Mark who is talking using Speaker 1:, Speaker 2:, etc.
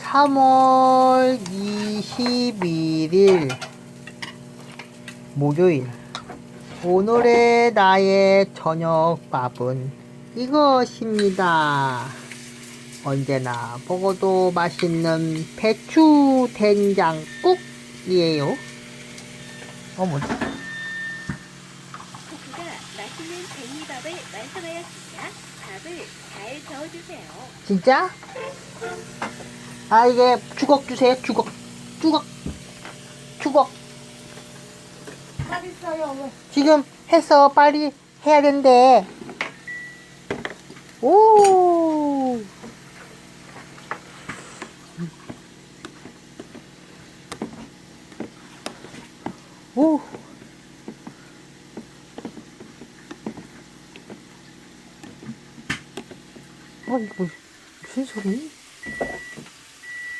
Speaker 1: 3월 21일 목요일 오늘의 나의 저녁밥은 이것입니다. 언제나 먹어도 맛있는 배추 된장국이에요. 어머,
Speaker 2: 고기가 맛있는 백미밥을 완성하였습니다. 밥을 잘 저어주세요.
Speaker 1: 진짜? 아 이게 주걱 주세요. 주걱, 주걱, 주걱.
Speaker 3: 맛있어요.
Speaker 1: 지금 해서 빨리 해야 된대. 오. 오. 어, 이거 무슨 소리?